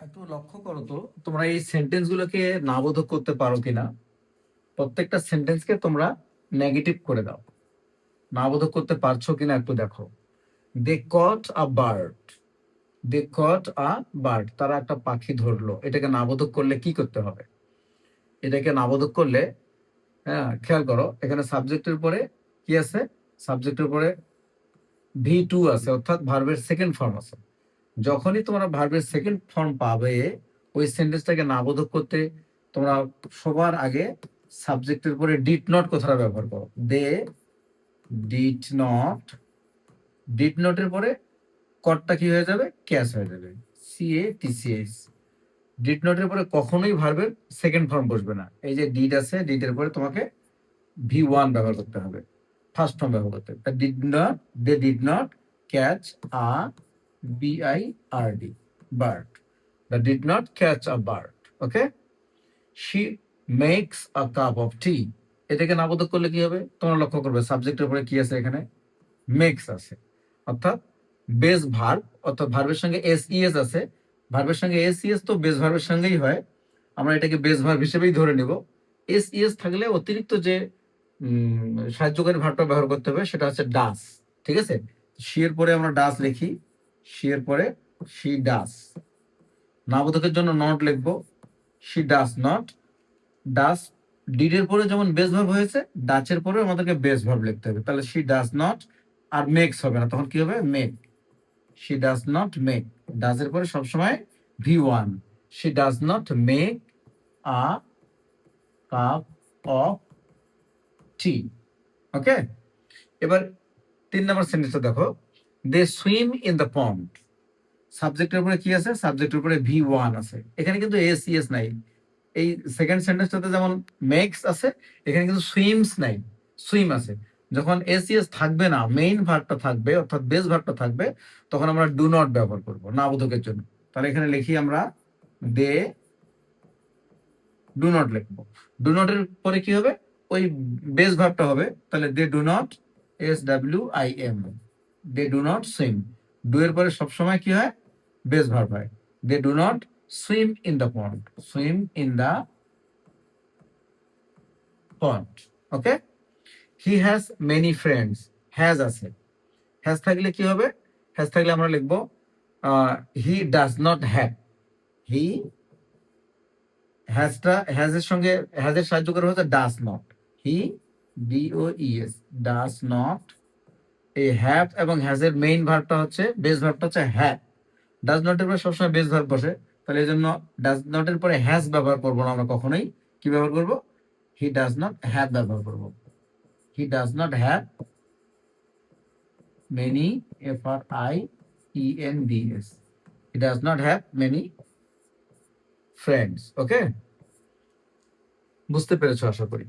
একটু লক্ষ্য করো তো, তোমরা এই সেন্টেন্স গুলোকে নাবোধক করতে পারো কিনা? প্রত্যেকটা সেন্টেন্সকে তোমরা নেগেটিভ করে দাও। নাবোধক করতে পারছ কিনা একটু দেখো। দে কট a bird they caught a bird তারা একটা পাখি ধরলো। এটাকে নাবোধক করলে কি করতে হবে? এটাকে নাবোধক করলে হ্যাঁ খেয়াল করো, এখানে সাবজেক্টের উপরে কি আছে? সাবজেক্টের উপরে ভি টু আছে, অর্থাৎ ভার্বের সেকেন্ড ফর্ম আছে। যখনই তোমরা ভার্বের সেকেন্ড ফর্ম পাবে, ওই সেন্টেন্সটাকে নাবোধক করতে তোমরা সবার আগে সাবজেক্টের উপরে ডিড নট কথাটা ব্যবহার করো। দে ডিড নট ডিড নটের পরে কটটা কি হয়ে যাবে? ক্যাশ হয়ে যাবে। C A T C S did নটের পরে কখনোই ভার্বের সেকেন্ড ফর্ম বসবে না। এই যে ডিড আছে ডিডের পরে তোমাকে ভি ওয়ান ব্যবহার করতে হবে। ফার্স্ট ফর্ম ব্যবহার করতে হবে। Did not they did not catch a B I R D bird the did not catch a bird okay she makes a cup of tea এটাকে নাবোধক করলে কি হবে? তোমরা লক্ষ্য করবে সাবজেক্টের উপরে কি আছে এখানে? মেক্স আছে। অর্থাৎ বেস ভার্ব অর্থাৎ ভার্বের সঙ্গে এস ইএস আছে। ভার্বের সঙ্গে এস ইএস তো বেস ভার্বের সঙ্গেই হয়। আমরা এটাকে বেস ভার্ব হিসেবেই ধরে নেব। এস ইএস থাকলে অতিরিক্ত যে সাহায্যকারী ভার্বটা ব্যবহার করতে হবে, সেটা হচ্ছে ডাস ঠিক আছে? শি এর পরে আমরা ডাস লিখি। শি এর পরে শি ডাস নাবোধকের জন্য নট লিখব শি ডাস নট ডাস ডিডের পরে যেমন বেস ভার্ব হয়েছে ডাচের পরে আমাদেরকে বেস ভার্ব লিখতে হবে। তাহলে শি ডাস নট আর মেক্স হবে না, তখন কি হবে? Make she does not make ডাজের পরে সবসময় V one she does not make a cup of tea okay এবার তিন নম্বর সেন্টেন্সটা দেখো। They swim in the pond সাবজেক্টের উপরে কি আছে? সাবজেক্টের উপরে ভি ওয়ান আছে। এখানে কিন্তু এস ইএস নাই। এই সেকেন্ড সেন্টেন্সটাতে যেমন মেক্স আছে, এখানে কিন্তু সুইমস নাই। সুইম আছে। যখন এসিএস থাকবে না মেইন ভার্বটা থাকবে, অর্থাৎ বেস ভার্বটা থাকবে, তখন আমরা ডু নট ব্যবহার করব, না বোধকের জন্য। তাহলে এখানে লিখি আমরা দে ডু নট লিখব। ডু নটের পরে কি হবে? ওই বেস ভার্বটা হবে। তাহলে they do not S W I M they do not swim do এর পরে সবসময় কি হয়? বেস ভার্ব হয় they do not swim in the pond swim in the pond okay he has many friends has আছে। Has থাকলে কি হবে? হ্যাজ থাকলে আমরা লিখব he does not have he হ্যাজটা হ্যাজের সঙ্গে হ্যাজের সাহায্য করে হচ্ছে does not he D O E S does not এই হ্যাভ এবং হ্যাজের মেইন ভার্বটা হচ্ছে বেস ভার্বটা হচ্ছে হ্যাভ ডাজ নটের পরে সবসময় বেস ভার্ব বসে। তাহলে এই জন্য ডাজ নটের পরে হ্যাজ ব্যবহার করব না আমরা কখনোই। কি ব্যবহার করব? হি ডাজ নট হ্যাভ ব্যবহার করব। He does not have many f r i e n d s. He does not have many friends, okay? বুঝতে পেরেছ, আশা করি।